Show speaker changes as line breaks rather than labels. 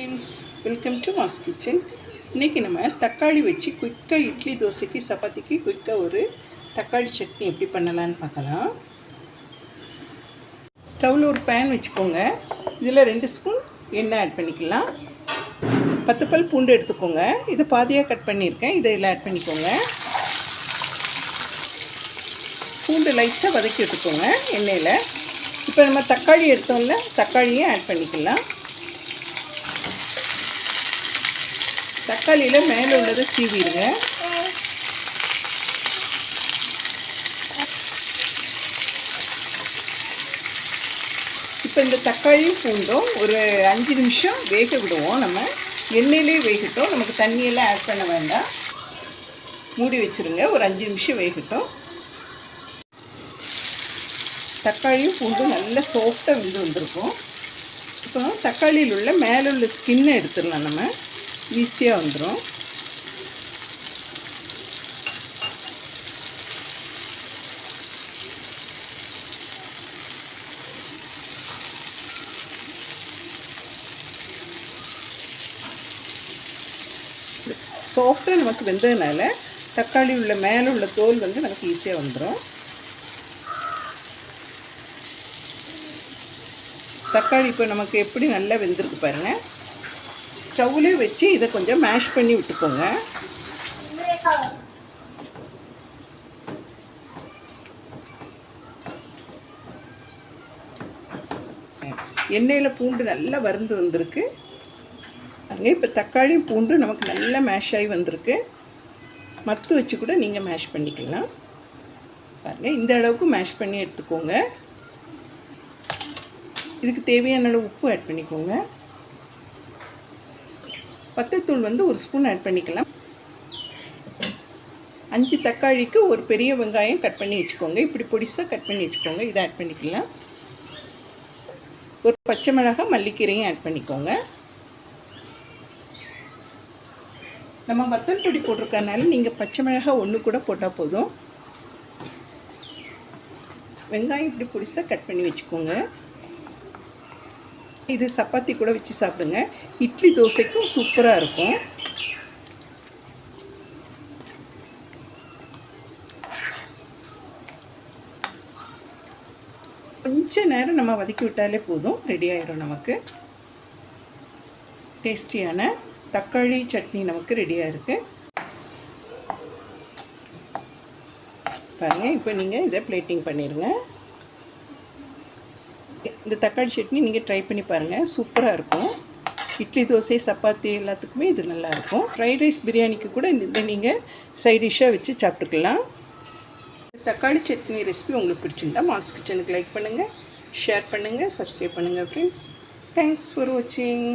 Friends welcome to mass kitchen இன்றைக்கி நம்ம தக்காளி வச்சு குயிக்காக இட்லி தோசைக்கு சப்பாத்திக்கு குயிக்காக ஒரு தக்காளி சட்னி எப்படி பண்ணலான்னு பார்க்கலாம். ஸ்டவ்வில் ஒரு பேன் வச்சுக்கோங்க. இதில் ரெண்டு ஸ்பூன் எண்ணெய் ஆட் பண்ணிக்கலாம். பத்து பல் பூண்டு எடுத்துக்கோங்க. இதை பாதியாக கட் பண்ணியிருக்கேன். இதை இதில் ஆட் பண்ணிக்கோங்க. பூண்டு லைட்டாக வதக்கி எடுத்துக்கோங்க எண்ணெயில். இப்போ நம்ம தக்காளி எடுத்தோம்ல தக்காளியும் ஆட் பண்ணிக்கலாம். தக்காளியில் மேலே உள்ளதை சீவிடுங்க. இப்போ இந்த தக்காளியும் பூண்டும் ஒரு அஞ்சு நிமிஷம் வேக விடுவோம் நம்ம. எண்ணெயிலே வேகட்டும். நமக்கு தண்ணியெல்லாம் ஆட் பண்ண வேண்டாம். மூடி வச்சுருங்க. ஒரு அஞ்சு நிமிஷம் வேகட்டும். தக்காளியும் பூண்டும் நல்லா சாஃப்டாக விழுந்து வந்திருக்கும். இப்போ தக்காளியில் உள்ள மேலே உள்ள ஸ்கின்னை எடுத்துடலாம் நம்ம. ஈஸியாக வந்துடும் சாஃப்டாக நமக்கு வெந்ததுனால தக்காளி உள்ள மேலே உள்ள தோல் வந்து நமக்கு ஈஸியாக வந்துடும் தக்காளி இப்போ நமக்கு எப்படி நல்லா வெந்திருக்கு பாருங்கள் ஸ்டவ்லேயே வச்சு இதை கொஞ்சம் மேஷ் பண்ணி விட்டுக்கோங்க. எண்ணெயில் பூண்டு நல்லா வறுந்து வந்திருக்கு. அங்கே இப்போ தக்காளியும் பூண்டு நமக்கு நல்லா மேஷ் ஆகி வந்திருக்கு. மத்து வச்சு கூட நீங்கள் மேஷ் பண்ணிக்கலாம். பாருங்கள் இந்த அளவுக்கு மேஷ் பண்ணி எடுத்துக்கோங்க. இதுக்கு தேவையான அளவு உப்பு ஆட் பண்ணிக்கோங்க. பத்தைத்தூள் வந்து ஒரு ஸ்பூன் ஆட் பண்ணிக்கலாம். அஞ்சு தக்காளிக்கு ஒரு பெரிய வெங்காயம் கட் பண்ணி வச்சுக்கோங்க. இப்படி பொடிசாக கட் பண்ணி வச்சுக்கோங்க. இதை ஆட் பண்ணிக்கலாம். ஒரு பச்சை மிளகாய் மல்லிக்கீரையும் ஆட் பண்ணிக்கோங்க. நம்ம வத்தல் பொடி போட்டிருக்கறனால நீங்கள் பச்சை மிளகாய் ஒன்று கூட போட்டால் போதும். வெங்காயம் இப்படி பொடிசாக கட் பண்ணி வச்சுக்கோங்க. இது சப்பாத்தி கூட வச்சு சாப்பிடுங்க. இட்லி தோசைக்கும் சூப்பராக இருக்கும். கொஞ்ச நேரம் நம்ம வதக்கி விட்டாலே போதும். ரெடி ஆயிடும் நமக்கு. டேஸ்டியான தக்காளி சட்னி நமக்கு ரெடியாக இருக்குது பாருங்கள் இப்போ நீங்கள் இதை பிளேட்டிங் பண்ணிடுங்க இந்த தக்காளி சட்னி நீங்கள் ட்ரை பண்ணி பாருங்கள் சூப்பராக இருக்கும். இட்லி தோசை சப்பாத்தி எல்லாத்துக்குமே இது நல்லாயிருக்கும் ஃப்ரைட் ரைஸ் பிரியாணிக்கு கூட இதை நீங்கள் சைட் டிஷ்ஷாக வச்சு சாப்பிட்டுக்கலாம். தக்காளி சட்னி ரெசிபி உங்களுக்கு பிடிச்சிருந்தா மாஸ் கிச்சனுக்கு லைக் பண்ணுங்கள் ஷேர் பண்ணுங்கள் சப்ஸ்கிரைப் பண்ணுங்கள் ஃப்ரெண்ட்ஸ் தேங்க்ஸ் ஃபார் வாட்சிங்